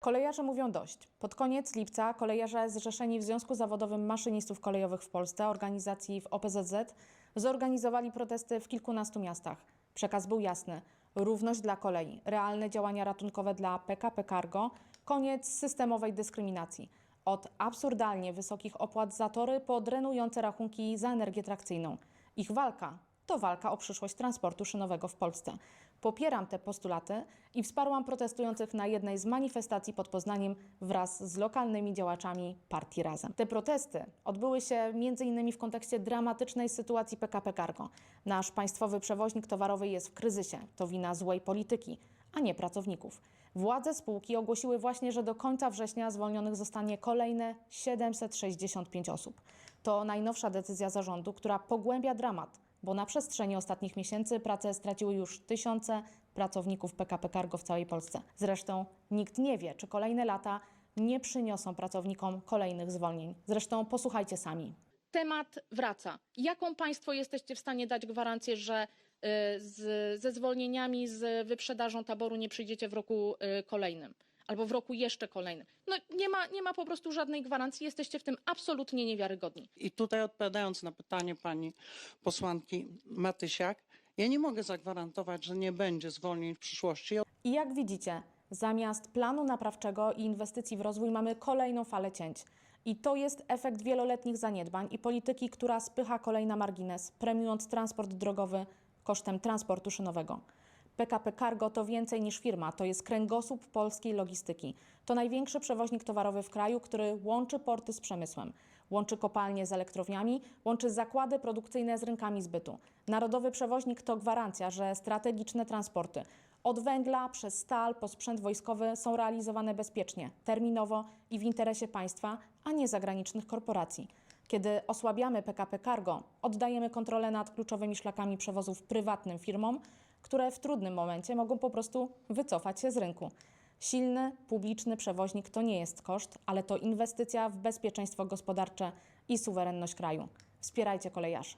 Kolejarze mówią dość. Pod koniec lipca kolejarze zrzeszeni w Związku Zawodowym Maszynistów Kolejowych w Polsce, organizacji w OPZZ, zorganizowali protesty w kilkunastu miastach. Przekaz był jasny. Równość dla kolei, realne działania ratunkowe dla PKP Cargo, koniec systemowej dyskryminacji. Od absurdalnie wysokich opłat za tory po drenujące rachunki za energię trakcyjną. Ich walka to walka o przyszłość transportu szynowego w Polsce. Popieram te postulaty i wsparłam protestujących na jednej z manifestacji pod Poznaniem wraz z lokalnymi działaczami partii Razem. Te protesty odbyły się m.in. w kontekście dramatycznej sytuacji PKP Cargo. Nasz państwowy przewoźnik towarowy jest w kryzysie. To wina złej polityki, a nie pracowników. Władze spółki ogłosiły właśnie, że do końca września zwolnionych zostanie kolejne 765 osób. To najnowsza decyzja zarządu, która pogłębia dramat bo na przestrzeni ostatnich miesięcy pracę straciły już tysiące pracowników PKP Cargo w całej Polsce. Zresztą nikt nie wie, czy kolejne lata nie przyniosą pracownikom kolejnych zwolnień. Zresztą posłuchajcie sami. Temat wraca. Jaką Państwo jesteście w stanie dać gwarancję, że y, z, ze zwolnieniami, z wyprzedażą taboru nie przyjdziecie w roku y, kolejnym? Albo w roku jeszcze kolejnym. No nie ma, nie ma po prostu żadnej gwarancji, jesteście w tym absolutnie niewiarygodni. I tutaj odpowiadając na pytanie pani posłanki Matysiak, ja nie mogę zagwarantować, że nie będzie zwolnień w przyszłości. I jak widzicie, zamiast planu naprawczego i inwestycji w rozwój mamy kolejną falę cięć. I to jest efekt wieloletnich zaniedbań i polityki, która spycha kolej na margines, premiując transport drogowy kosztem transportu szynowego. PKP Cargo to więcej niż firma, to jest kręgosłup polskiej logistyki. To największy przewoźnik towarowy w kraju, który łączy porty z przemysłem, łączy kopalnie z elektrowniami, łączy zakłady produkcyjne z rynkami zbytu. Narodowy przewoźnik to gwarancja, że strategiczne transporty od węgla przez stal po sprzęt wojskowy są realizowane bezpiecznie, terminowo i w interesie państwa, a nie zagranicznych korporacji. Kiedy osłabiamy PKP Cargo, oddajemy kontrolę nad kluczowymi szlakami przewozów prywatnym firmom, które w trudnym momencie mogą po prostu wycofać się z rynku. Silny, publiczny przewoźnik to nie jest koszt, ale to inwestycja w bezpieczeństwo gospodarcze i suwerenność kraju. Wspierajcie kolejarzy.